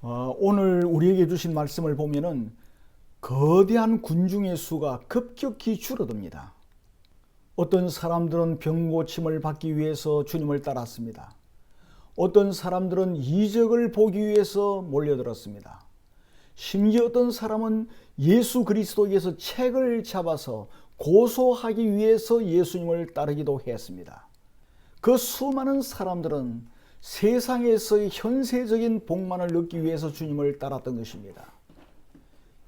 어, 오늘 우리에게 주신 말씀을 보면은 거대한 군중의 수가 급격히 줄어듭니다. 어떤 사람들은 병 고침을 받기 위해서 주님을 따랐습니다. 어떤 사람들은 이적을 보기 위해서 몰려들었습니다. 심지어 어떤 사람은 예수 그리스도에게서 책을 잡아서 고소하기 위해서 예수님을 따르기도 했습니다. 그 수많은 사람들은 세상에서의 현세적인 복만을 얻기 위해서 주님을 따랐던 것입니다.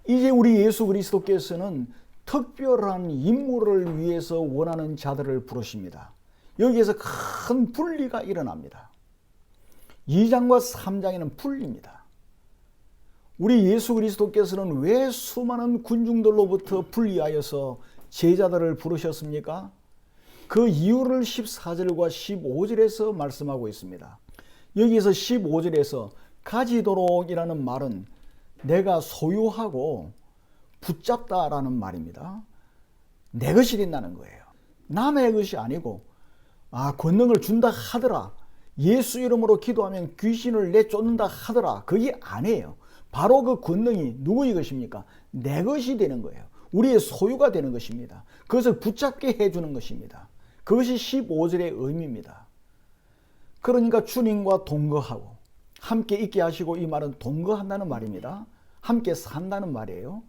이제 우리 예수 그리스도께서는 특별한 임무를 위해서 원하는 자들을 부르십니다. 여기에서 큰 분리가 일어납니다. 2장과 3장에는 분리입니다. 우리 예수 그리스도께서는 왜 수많은 군중들로부터 분리하여서 제자들을 부르셨습니까? 그 이유를 14절과 15절에서 말씀하고 있습니다. 여기에서 15절에서 가지도록이라는 말은 내가 소유하고 붙잡다라는 말입니다. 내 것이 된다는 거예요. 남의 것이 아니고 아 권능을 준다 하더라. 예수 이름으로 기도하면 귀신을 내쫓는다 하더라. 그게 아니에요. 바로 그 권능이 누구의 것입니까? 내 것이 되는 거예요. 우리의 소유가 되는 것입니다. 그것을 붙잡게 해주는 것입니다. 그것이 15절의 의미입니다. 그러니까 주님과 동거하고 함께 있게 하시고 이 말은 동거한다는 말입니다. 함께 산다는 말이에요.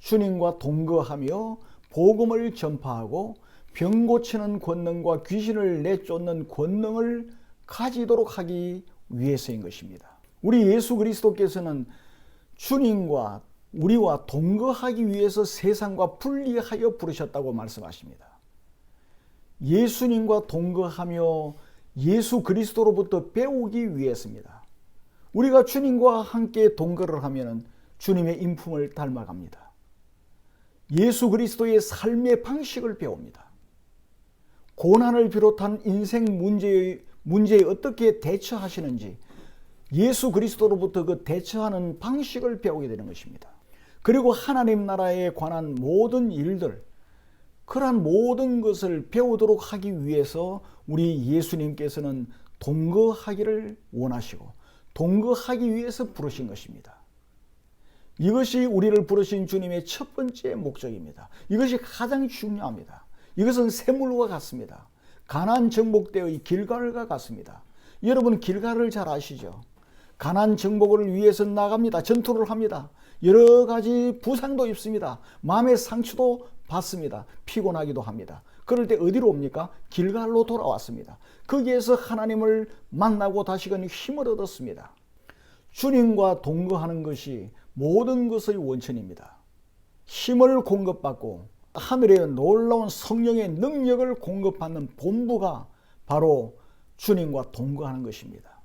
주님과 동거하며 복음을 전파하고 병 고치는 권능과 귀신을 내쫓는 권능을 가지도록 하기 위해서인 것입니다. 우리 예수 그리스도께서는 주님과 우리와 동거하기 위해서 세상과 분리하여 부르셨다고 말씀하십니다. 예수님과 동거하며 예수 그리스도로부터 배우기 위해서입니다. 우리가 주님과 함께 동거를 하면 주님의 인품을 닮아갑니다. 예수 그리스도의 삶의 방식을 배웁니다. 고난을 비롯한 인생 문제에, 문제에 어떻게 대처하시는지 예수 그리스도로부터 그 대처하는 방식을 배우게 되는 것입니다. 그리고 하나님 나라에 관한 모든 일들, 그러한 모든 것을 배우도록 하기 위해서 우리 예수님께서는 동거하기를 원하시고 동거하기 위해서 부르신 것입니다. 이것이 우리를 부르신 주님의 첫 번째 목적입니다. 이것이 가장 중요합니다. 이것은 샘물과 같습니다. 가난 정복대의 길갈과 같습니다. 여러분 길갈을 잘 아시죠? 가난 정복을 위해서 나갑니다. 전투를 합니다. 여러 가지 부상도 입습니다. 마음의 상처도 받습니다. 피곤하기도 합니다. 그럴 때 어디로 옵니까? 길갈로 돌아왔습니다. 거기에서 하나님을 만나고 다시금 힘을 얻었습니다. 주님과 동거하는 것이 모든 것의 원천입니다. 힘을 공급받고 하늘의 놀라운 성령의 능력을 공급받는 본부가 바로 주님과 동거하는 것입니다.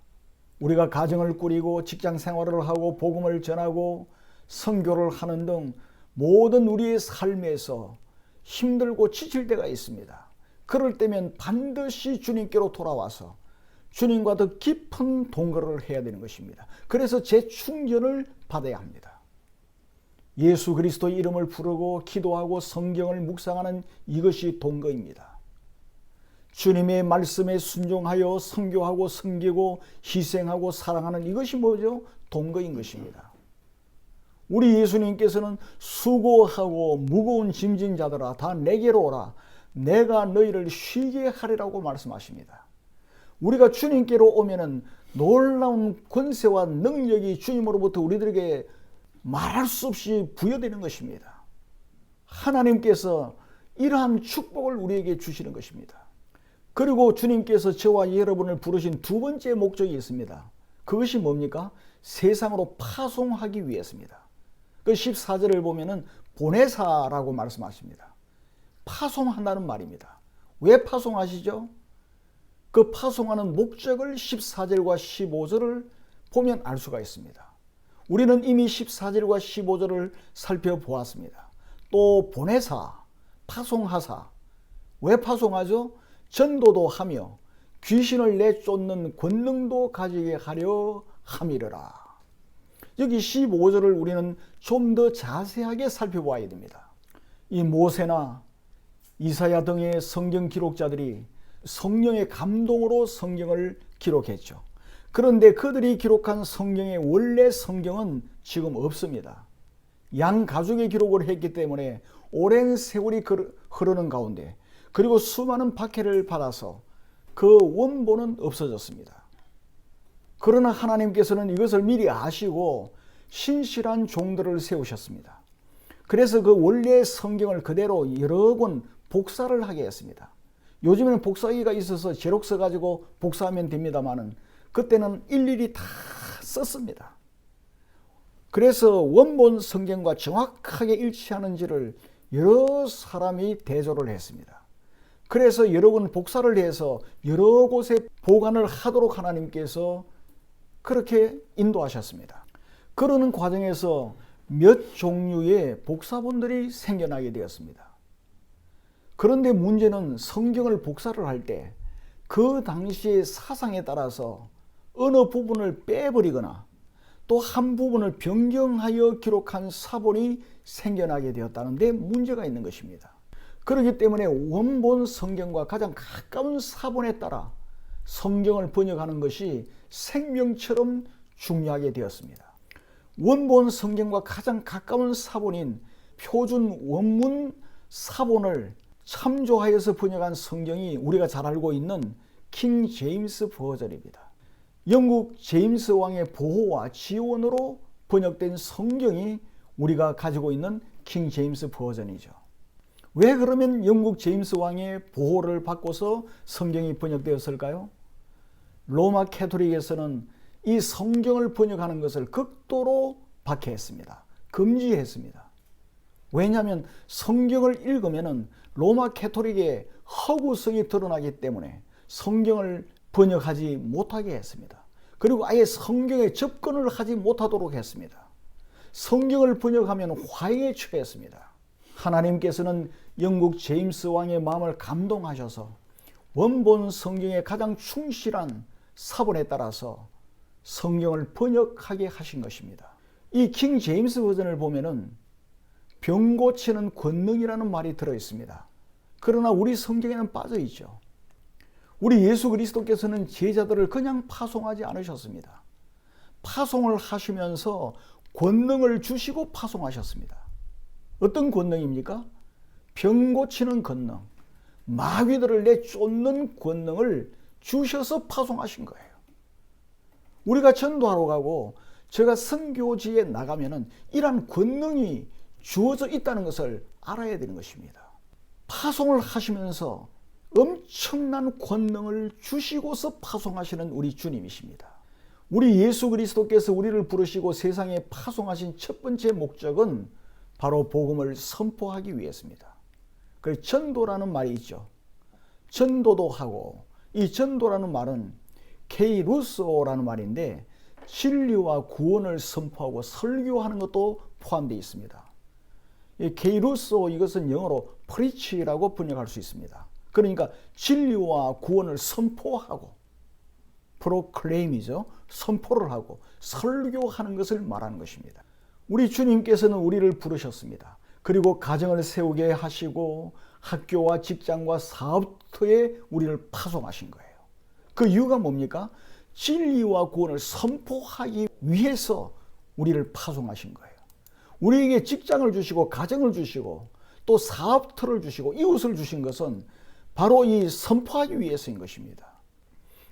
우리가 가정을 꾸리고 직장 생활을 하고 복음을 전하고 선교를 하는 등 모든 우리의 삶에서 힘들고 지칠 때가 있습니다. 그럴 때면 반드시 주님께로 돌아와서 주님과 더 깊은 동거를 해야 되는 것입니다. 그래서 재충전을 받아야 합니다. 예수 그리스도의 이름을 부르고 기도하고 성경을 묵상하는 이것이 동거입니다. 주님의 말씀에 순종하여 성교하고 섬기고 희생하고 사랑하는 이것이 뭐죠? 동거인 것입니다. 우리 예수님께서는 수고하고 무거운 짐진 자들아 다 내게로 오라 내가 너희를 쉬게 하리라고 말씀하십니다. 우리가 주님께로 오면은 놀라운 권세와 능력이 주님으로부터 우리들에게 말할 수 없이 부여되는 것입니다. 하나님께서 이러한 축복을 우리에게 주시는 것입니다. 그리고 주님께서 저와 여러분을 부르신 두 번째 목적이 있습니다. 그것이 뭡니까? 세상으로 파송하기 위해서입니다. 그 14절을 보면은 보내사라고 말씀하십니다. 파송한다는 말입니다. 왜 파송하시죠? 그 파송하는 목적을 14절과 15절을 보면 알 수가 있습니다. 우리는 이미 14절과 15절을 살펴보았습니다. 또 보내사, 파송하사. 왜 파송하죠? 전도도 하며 귀신을 내쫓는 권능도 가지게 하려 함이르라. 여기 15절을 우리는 좀 더 자세하게 살펴보아야 됩니다. 이 모세나 이사야 등의 성경 기록자들이 성령의 감동으로 성경을 기록했죠. 그런데 그들이 기록한 성경의 원래 성경은 지금 없습니다. 양 가족의 기록을 했기 때문에 오랜 세월이 흐르는 가운데 그리고 수많은 박해를 받아서 그 원본은 없어졌습니다. 그러나 하나님께서는 이것을 미리 아시고 신실한 종들을 세우셨습니다. 그래서 그 원래 성경을 그대로 여러 권 복사를 하게 했습니다. 요즘에는 복사기가 있어서 제록서 가지고 복사하면 됩니다만은 그때는 일일이 다 썼습니다. 그래서 원본 성경과 정확하게 일치하는지를 여러 사람이 대조를 했습니다. 그래서 여러 번 복사를 해서 여러 곳에 보관을 하도록 하나님께서 그렇게 인도하셨습니다. 그러는 과정에서 몇 종류의 복사본들이 생겨나게 되었습니다. 그런데 문제는 성경을 복사를 할 때 그 당시의 사상에 따라서 어느 부분을 빼버리거나 또 한 부분을 변경하여 기록한 사본이 생겨나게 되었다는데 문제가 있는 것입니다. 그렇기 때문에 원본 성경과 가장 가까운 사본에 따라 성경을 번역하는 것이 생명처럼 중요하게 되었습니다. 원본 성경과 가장 가까운 사본인 표준 원문 사본을 참조하여서 번역한 성경이 우리가 잘 알고 있는 킹 제임스 버전입니다. 영국 제임스 왕의 보호와 지원으로 번역된 성경이 우리가 가지고 있는 킹 제임스 버전이죠. 왜 그러면 영국 제임스 왕의 보호를 받고서 성경이 번역되었을까요? 로마 캐토릭에서는 이 성경을 번역하는 것을 극도로 박해했습니다. 금지했습니다. 왜냐하면 성경을 읽으면 로마 캐토릭의 허구성이 드러나기 때문에 성경을 번역하지 못하게 했습니다. 그리고 아예 성경에 접근을 하지 못하도록 했습니다. 성경을 번역하면 화에 처했습니다. 하나님께서는 영국 제임스 왕의 마음을 감동하셔서 원본 성경에 가장 충실한 사본에 따라서 성경을 번역하게 하신 것입니다. 이 킹 제임스 버전을 보면은 병 고치는 권능이라는 말이 들어 있습니다. 그러나 우리 성경에는 빠져 있죠. 우리 예수 그리스도께서는 제자들을 그냥 파송하지 않으셨습니다. 파송을 하시면서 권능을 주시고 파송하셨습니다. 어떤 권능입니까? 병 고치는 권능, 마귀들을 내쫓는 권능을 주셔서 파송하신 거예요. 우리가 전도하러 가고 제가 선교지에 나가면은 이러한 권능이 주어져 있다는 것을 알아야 되는 것입니다. 파송을 하시면서 엄청난 권능을 주시고서 파송하시는 우리 주님이십니다. 우리 예수 그리스도께서 우리를 부르시고 세상에 파송하신 첫 번째 목적은 바로 복음을 선포하기 위해서입니다. 그 전도라는 말이 있죠. 전도도 하고 이 전도라는 말은 케이루소라는 말인데 진리와 구원을 선포하고 설교하는 것도 포함되어 있습니다. 이 케이루소 이것은 영어로 프리치라고 번역할 수 있습니다. 그러니까 진리와 구원을 선포하고 프로클레임이죠. 선포를 하고 설교하는 것을 말하는 것입니다. 우리 주님께서는 우리를 부르셨습니다. 그리고 가정을 세우게 하시고 학교와 직장과 사업터에 우리를 파송하신 거예요. 그 이유가 뭡니까? 진리와 구원을 선포하기 위해서 우리를 파송하신 거예요. 우리에게 직장을 주시고 가정을 주시고 또 사업터를 주시고 이웃을 주신 것은 바로 이 선포하기 위해서인 것입니다.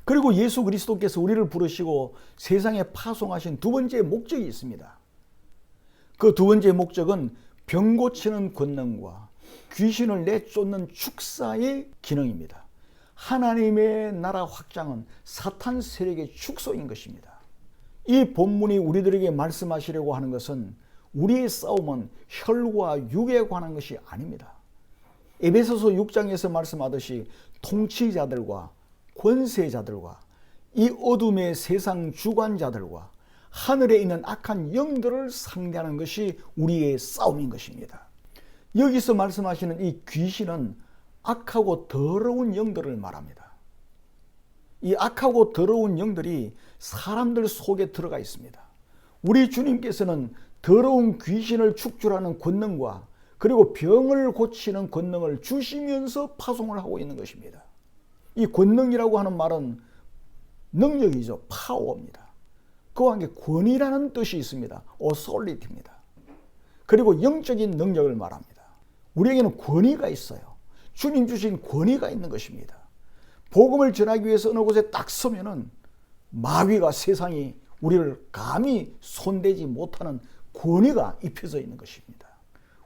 그리고 예수 그리스도께서 우리를 부르시고 세상에 파송하신 두 번째 목적이 있습니다. 그 두 번째 목적은 병 고치는 권능과 귀신을 내쫓는 축사의 기능입니다. 하나님의 나라 확장은 사탄 세력의 축소인 것입니다. 이 본문이 우리들에게 말씀하시려고 하는 것은 우리의 싸움은 혈과 육에 관한 것이 아닙니다. 에베소서 6장에서 말씀하듯이 통치자들과 권세자들과 이 어둠의 세상 주관자들과 하늘에 있는 악한 영들을 상대하는 것이 우리의 싸움인 것입니다. 여기서 말씀하시는 이 귀신은 악하고 더러운 영들을 말합니다. 이 악하고 더러운 영들이 사람들 속에 들어가 있습니다. 우리 주님께서는 더러운 귀신을 축출하는 권능과 그리고 병을 고치는 권능을 주시면서 파송을 하고 있는 것입니다. 이 권능이라고 하는 말은 능력이죠. 파워입니다. 그와 함께 권위라는 뜻이 있습니다. authority입니다. 그리고 영적인 능력을 말합니다. 우리에게는 권위가 있어요. 주님 주신 권위가 있는 것입니다. 복음을 전하기 위해서 어느 곳에 딱 서면은 마귀가 세상이 우리를 감히 손대지 못하는 권위가 입혀져 있는 것입니다.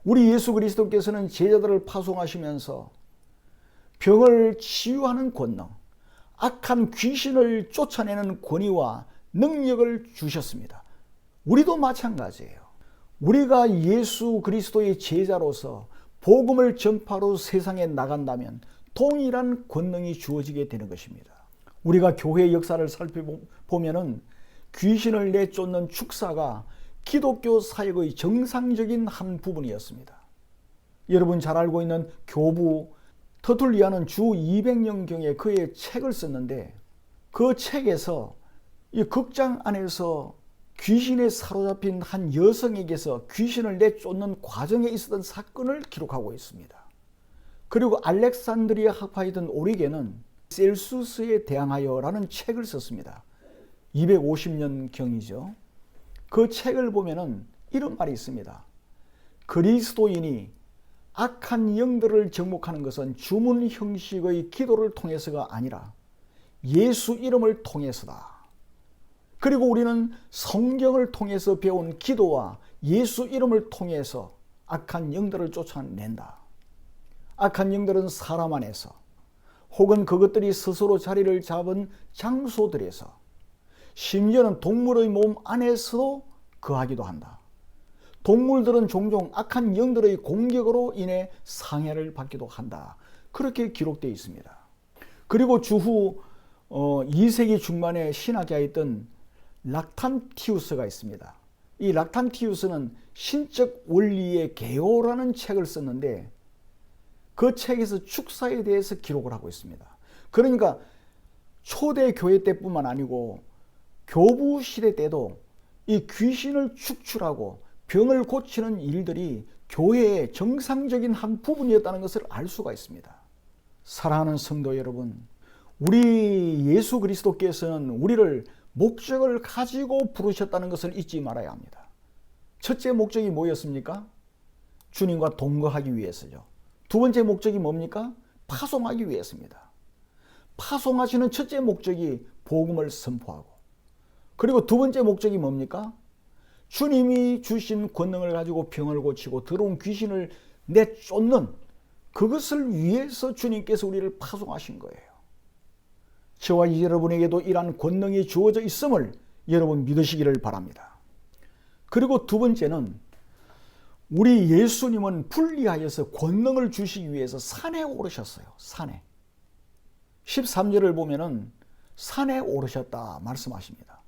우리 예수 그리스도께서는 제자들을 파송하시면서 병을 치유하는 권능, 악한 귀신을 쫓아내는 권위와 능력을 주셨습니다. 우리도 마찬가지예요. 우리가 예수 그리스도의 제자로서 복음을 전파로 세상에 나간다면 동일한 권능이 주어지게 되는 것입니다. 우리가 교회 역사를 살펴보면은 귀신을 내쫓는 축사가 기독교 사역의 정상적인 한 부분이었습니다. 여러분 잘 알고 있는 교부 터툴리아는 주 200년경에 그의 책을 썼는데 그 책에서 이 극장 안에서 귀신에 사로잡힌 한 여성에게서 귀신을 내쫓는 과정에 있었던 사건을 기록하고 있습니다. 그리고 알렉산드리아 학파이던 오리게는 셀수스에 대항하여라는 책을 썼습니다. 250년 경이죠. 그 책을 보면은 이런 말이 있습니다. 그리스도인이 악한 영들을 정복하는 것은 주문 형식의 기도를 통해서가 아니라 예수 이름을 통해서다. 그리고 우리는 성경을 통해서 배운 기도와 예수 이름을 통해서 악한 영들을 쫓아낸다. 악한 영들은 사람 안에서 혹은 그것들이 스스로 자리를 잡은 장소들에서 심지어는 동물의 몸 안에서도 거하기도 한다. 동물들은 종종 악한 영들의 공격으로 인해 상해를 받기도 한다. 그렇게 기록되어 있습니다. 그리고 주후 2세기 어, 중반에 신학자였던 락탄티우스가 있습니다. 이 락탄티우스는 신적 원리의 개요라는 책을 썼는데 그 책에서 축사에 대해서 기록을 하고 있습니다. 그러니까 초대 교회 때뿐만 아니고 교부 시대 때도 이 귀신을 축출하고 병을 고치는 일들이 교회의 정상적인 한 부분이었다는 것을 알 수가 있습니다. 사랑하는 성도 여러분, 우리 예수 그리스도께서는 우리를 목적을 가지고 부르셨다는 것을 잊지 말아야 합니다. 첫째 목적이 뭐였습니까? 주님과 동거하기 위해서죠. 두 번째 목적이 뭡니까? 파송하기 위해서입니다. 파송하시는 첫째 목적이 복음을 선포하고 그리고 두 번째 목적이 뭡니까? 주님이 주신 권능을 가지고 병을 고치고 들어온 귀신을 내쫓는 그것을 위해서 주님께서 우리를 파송하신 거예요. 저와 여러분에게도 이러한 권능이 주어져 있음을 여러분 믿으시기를 바랍니다. 그리고 두 번째는 우리 예수님은 분리하여서 권능을 주시기 위해서 산에 오르셨어요. 산에. 13절을 보면은 산에 오르셨다 말씀하십니다.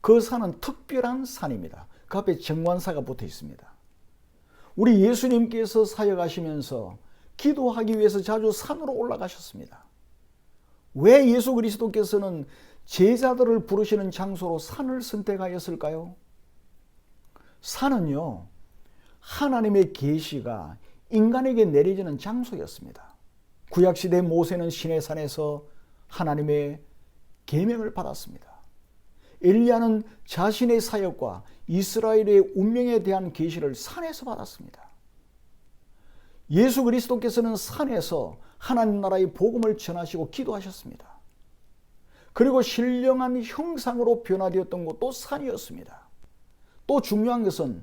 그 산은 특별한 산입니다. 그 앞에 정관사가 붙어 있습니다. 우리 예수님께서 사역하시면서 기도하기 위해서 자주 산으로 올라가셨습니다. 왜 예수 그리스도께서는 제자들을 부르시는 장소로 산을 선택하였을까요? 산은요, 하나님의 계시가 인간에게 내려지는 장소였습니다. 구약 시대 모세는 시내산에서 하나님의 계명을 받았습니다. 엘리야는 자신의 사역과 이스라엘의 운명에 대한 계시를 산에서 받았습니다. 예수 그리스도께서는 산에서 하나님 나라의 복음을 전하시고 기도하셨습니다. 그리고 신령한 형상으로 변화되었던 것도 산이었습니다. 또 중요한 것은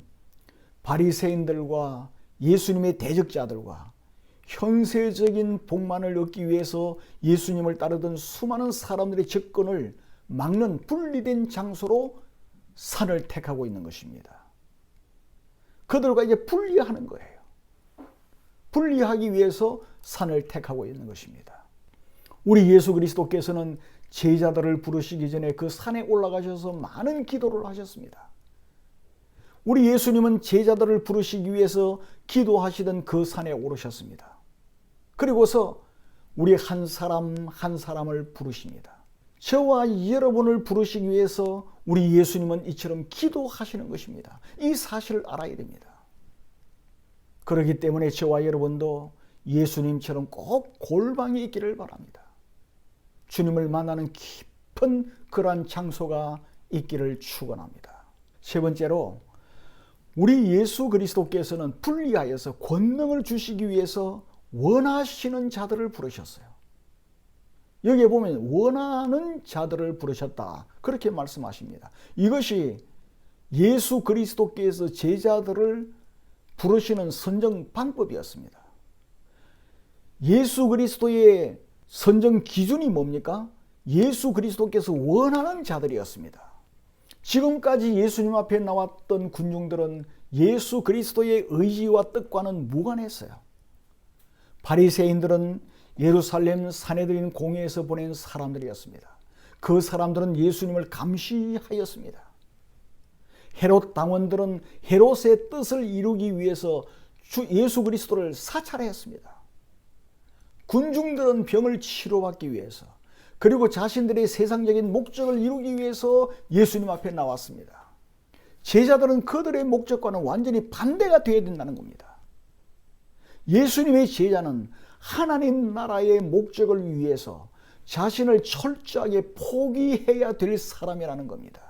바리새인들과 예수님의 대적자들과 현세적인 복만을 얻기 위해서 예수님을 따르던 수많은 사람들의 접근을 막는 분리된 장소로 산을 택하고 있는 것입니다. 그들과 이제 분리하는 거예요. 분리하기 위해서 산을 택하고 있는 것입니다. 우리 예수 그리스도께서는 제자들을 부르시기 전에 그 산에 올라가셔서 많은 기도를 하셨습니다. 우리 예수님은 제자들을 부르시기 위해서 기도하시던 그 산에 오르셨습니다. 그리고서 우리 한 사람 한 사람을 부르십니다. 저와 여러분을 부르시기 위해서 우리 예수님은 이처럼 기도하시는 것입니다. 이 사실을 알아야 됩니다. 그렇기 때문에 저와 여러분도 예수님처럼 꼭 골방이 있기를 바랍니다. 주님을 만나는 싶은 그러한 장소가 있기를 축원합니다. 세 번째로 우리 예수 그리스도께서는 분리하여서 권능을 주시기 위해서 원하시는 자들을 부르셨어요. 여기에 보면 원하는 자들을 부르셨다. 그렇게 말씀하십니다. 이것이 예수 그리스도께서 제자들을 부르시는 선정 방법이었습니다. 예수 그리스도의 선정 기준이 뭡니까? 예수 그리스도께서 원하는 자들이었습니다. 지금까지 예수님 앞에 나왔던 군중들은 예수 그리스도의 의지와 뜻과는 무관했어요. 바리새인들은 예루살렘 사내들인 공회에서 보낸 사람들이었습니다. 그 사람들은 예수님을 감시하였습니다. 헤롯 당원들은 헤롯의 뜻을 이루기 위해서 주 예수 그리스도를 사찰했습니다. 군중들은 병을 치료받기 위해서 그리고 자신들의 세상적인 목적을 이루기 위해서 예수님 앞에 나왔습니다. 제자들은 그들의 목적과는 완전히 반대가 되어야 된다는 겁니다. 예수님의 제자는 하나님 나라의 목적을 위해서 자신을 철저하게 포기해야 될 사람이라는 겁니다.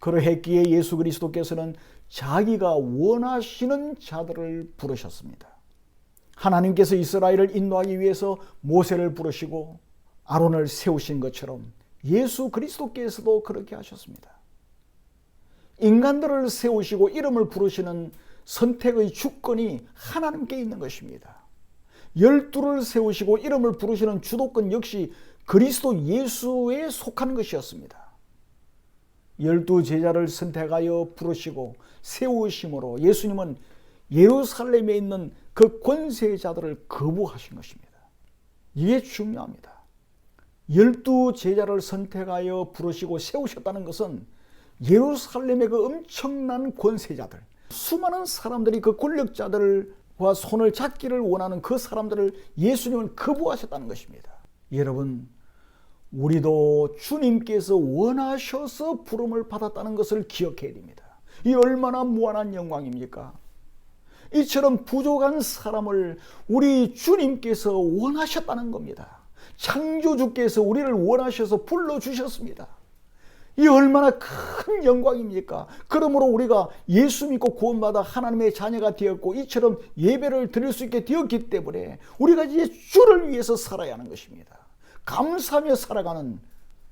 그러했기에 예수 그리스도께서는 자기가 원하시는 자들을 부르셨습니다. 하나님께서 이스라엘을 인도하기 위해서 모세를 부르시고 아론을 세우신 것처럼 예수 그리스도께서도 그렇게 하셨습니다. 인간들을 세우시고 이름을 부르시는 선택의 주권이 하나님께 있는 것입니다. 열두를 세우시고 이름을 부르시는 주도권 역시 그리스도 예수에 속하는 것이었습니다. 열두 제자를 선택하여 부르시고 세우심으로 예수님은 예루살렘에 있는 그 권세자들을 거부하신 것입니다. 이게 중요합니다. 열두 제자를 선택하여 부르시고 세우셨다는 것은 예루살렘의 그 엄청난 권세자들, 수많은 사람들이 그 권력자들과 손을 잡기를 원하는 그 사람들을 예수님은 거부하셨다는 것입니다. 여러분, 우리도 주님께서 원하셔서 부름을 받았다는 것을 기억해야 됩니다. 이 얼마나 무한한 영광입니까? 이처럼 부족한 사람을 우리 주님께서 원하셨다는 겁니다. 창조주께서 우리를 원하셔서 불러주셨습니다. 이 얼마나 큰 영광입니까? 그러므로 우리가 예수 믿고 구원받아 하나님의 자녀가 되었고 이처럼 예배를 드릴 수 있게 되었기 때문에 우리가 이제 주를 위해서 살아야 하는 것입니다. 감사하며 살아가는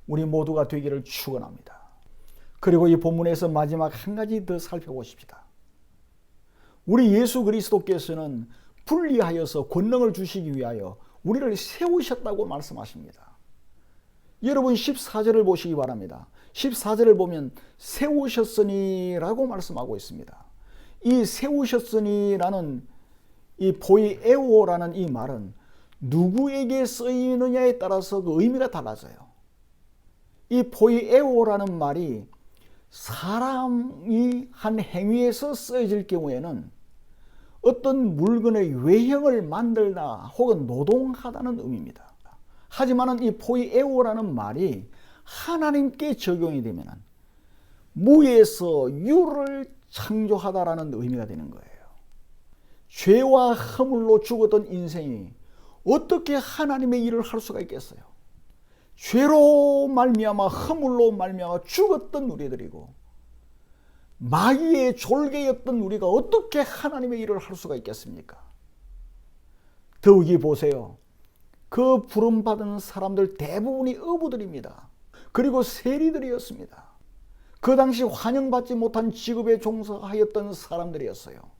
우리 모두가 되기를 축원합니다. 그리고 이 본문에서 마지막 한 가지 더 살펴보십시다. 우리 예수 그리스도께서는 분리하여서 권능을 주시기 위하여 우리를 세우셨다고 말씀하십니다. 여러분 14절을 보시기 바랍니다. 14절을 보면 세우셨으니라고 말씀하고 있습니다. 이 세우셨으니라는 이 보이에오라는 이 말은 누구에게 쓰이느냐에 따라서 그 의미가 달라져요. 이 보이에오라는 말이 사람이 한 행위에서 쓰여질 경우에는 어떤 물건의 외형을 만들다 혹은 노동하다는 의미입니다. 하지만 이 포이에오라는 말이 하나님께 적용이 되면 무에서 유를 창조하다라는 의미가 되는 거예요. 죄와 허물로 죽었던 인생이 어떻게 하나님의 일을 할 수가 있겠어요? 죄로 말미암아 허물로 말미암아 죽었던 우리들이고 마귀의 졸개였던 우리가 어떻게 하나님의 일을 할 수가 있겠습니까? 더욱이 보세요. 그 부름받은 사람들 대부분이 어부들입니다. 그리고 세리들이었습니다. 그 당시 환영받지 못한 직업에 종사하였던 사람들이었어요.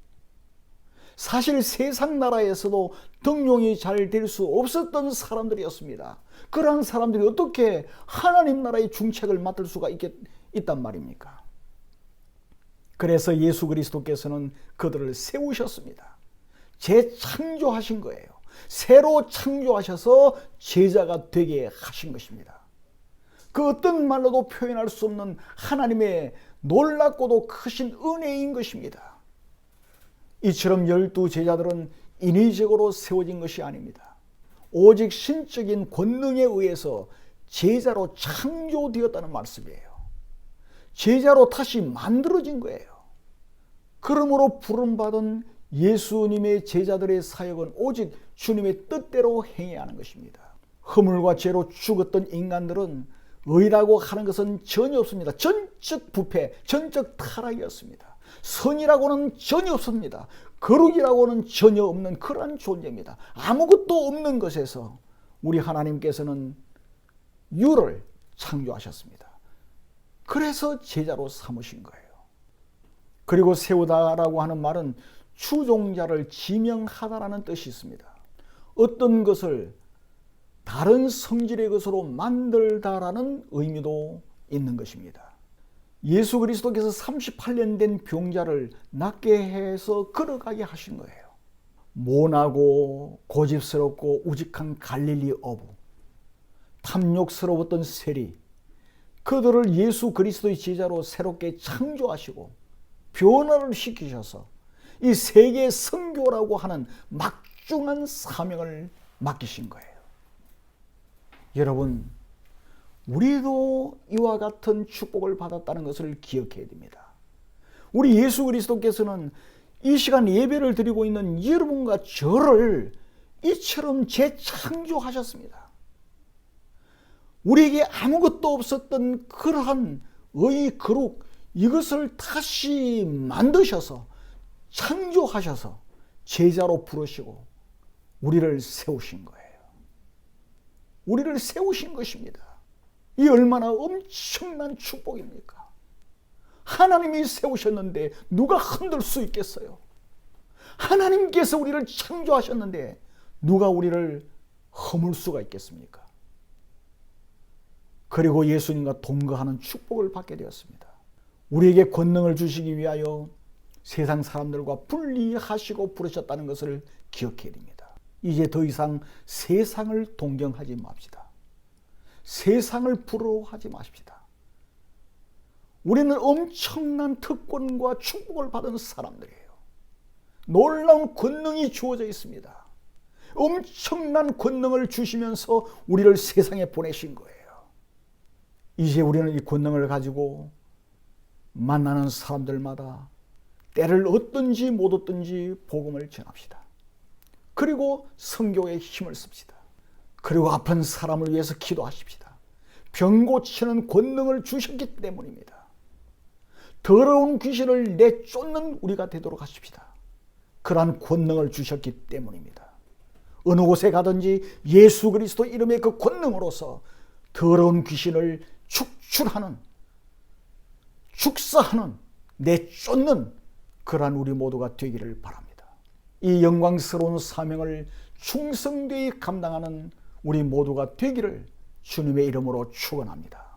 사실 세상 나라에서도 등용이 잘 될 수 없었던 사람들이었습니다. 그러한 사람들이 어떻게 하나님 나라의 중책을 맡을 수가 있겠, 있단 말입니까? 그래서 예수 그리스도께서는 그들을 세우셨습니다. 재창조하신 거예요. 새로 창조하셔서 제자가 되게 하신 것입니다. 그 어떤 말로도 표현할 수 없는 하나님의 놀랍고도 크신 은혜인 것입니다. 이처럼 열두 제자들은 인위적으로 세워진 것이 아닙니다. 오직 신적인 권능에 의해서 제자로 창조되었다는 말씀이에요. 제자로 다시 만들어진 거예요. 그러므로 부름받은 예수님의 제자들의 사역은 오직 주님의 뜻대로 행해야 하는 것입니다. 허물과 죄로 죽었던 인간들은 의라고 하는 것은 전혀 없습니다. 전적 부패, 전적 타락이었습니다. 선이라고는 전혀 없습니다. 거룩이라고는 전혀 없는 그러한 존재입니다. 아무것도 없는 것에서 우리 하나님께서는 유를 창조하셨습니다. 그래서 제자로 삼으신 거예요. 그리고 세우다라고 하는 말은 추종자를 지명하다라는 뜻이 있습니다. 어떤 것을 다른 성질의 것으로 만들다라는 의미도 있는 것입니다. 예수 그리스도께서 38년 된 병자를 낫게 해서 걸어가게 하신 거예요. 모나고 고집스럽고 우직한 갈릴리 어부, 탐욕스러웠던 세리, 그들을 예수 그리스도의 제자로 새롭게 창조하시고 변화를 시키셔서 이 세계 선교라고 하는 막중한 사명을 맡기신 거예요. 여러분, 우리도 이와 같은 축복을 받았다는 것을 기억해야 됩니다. 우리 예수 그리스도께서는 이 시간 예배를 드리고 있는 여러분과 저를 이처럼 재창조하셨습니다. 우리에게 아무것도 없었던 그러한 의, 거룩, 이것을 다시 만드셔서 창조하셔서 제자로 부르시고 우리를 세우신 거예요. 우리를 세우신 것입니다. 이 얼마나 엄청난 축복입니까? 하나님이 세우셨는데 누가 흔들 수 있겠어요? 하나님께서 우리를 창조하셨는데 누가 우리를 허물 수가 있겠습니까? 그리고 예수님과 동거하는 축복을 받게 되었습니다. 우리에게 권능을 주시기 위하여 세상 사람들과 분리하시고 부르셨다는 것을 기억해야 됩니다. 이제 더 이상 세상을 동경하지 맙시다. 세상을 부러워하지 마십시다. 우리는 엄청난 특권과 축복을 받은 사람들이에요. 놀라운 권능이 주어져 있습니다. 엄청난 권능을 주시면서 우리를 세상에 보내신 거예요. 이제 우리는 이 권능을 가지고 만나는 사람들마다 때를 얻든지 못 얻든지 복음을 전합시다. 그리고 성교에 힘을 씁시다. 그리고 아픈 사람을 위해서 기도하십시다. 병 고치는 권능을 주셨기 때문입니다. 더러운 귀신을 내쫓는 우리가 되도록 하십시다. 그러한 권능을 주셨기 때문입니다. 어느 곳에 가든지 예수 그리스도 이름의 그 권능으로서 더러운 귀신을 축출하는 축사하는 내쫓는 그러한 우리 모두가 되기를 바랍니다. 이 영광스러운 사명을 충성되이 감당하는 우리 모두가 되기를 주님의 이름으로 축원합니다.